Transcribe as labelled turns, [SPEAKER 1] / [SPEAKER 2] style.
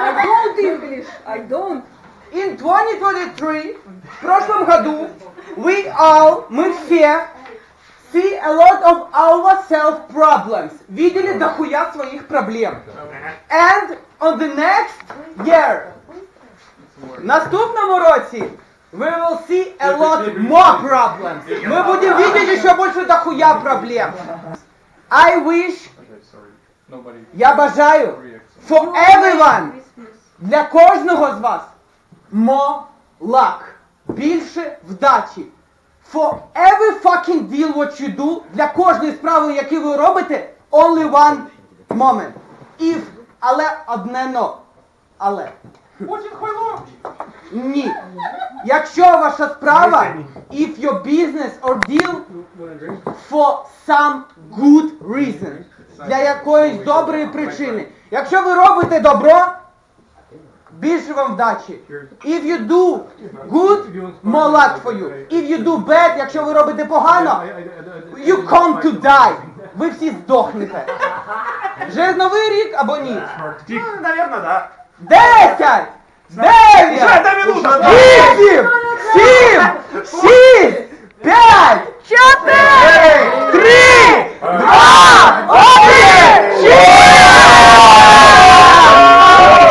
[SPEAKER 1] I don't English. I don't.
[SPEAKER 2] In 2023, в прошлом году, we all, мы все, see a lot of our self problems. Видели дохуя своих проблем. And on the next year, в наступному році, we will see a lot more problems. Мы будем видеть еще больше дохуя проблем. I wish,
[SPEAKER 3] Okay, sorry. Nobody
[SPEAKER 2] я бажаю,
[SPEAKER 3] reacts.
[SPEAKER 2] for everyone, для кожного з вас luck. Більше вдачі. For every fucking deal what you do, для кожної справи, яку ви робите, only one moment. If, але одне но. Але.
[SPEAKER 3] Хуйло!
[SPEAKER 2] Ні. Якщо ваша справа, if your business or deal for some good reason. Для якоїсь доброї причини. Якщо ви робите добро, більше вам вдачі. If you do good, more luck for you. If you do bad, якщо ви робите погано, you come to die. Ви всі здохнете. Вже новий рік або ні?
[SPEAKER 3] Ну, наверное, да.
[SPEAKER 2] Десять! Дев'ять!
[SPEAKER 3] Дай минуту.
[SPEAKER 2] Вісім! Сім! Шість! П'ять!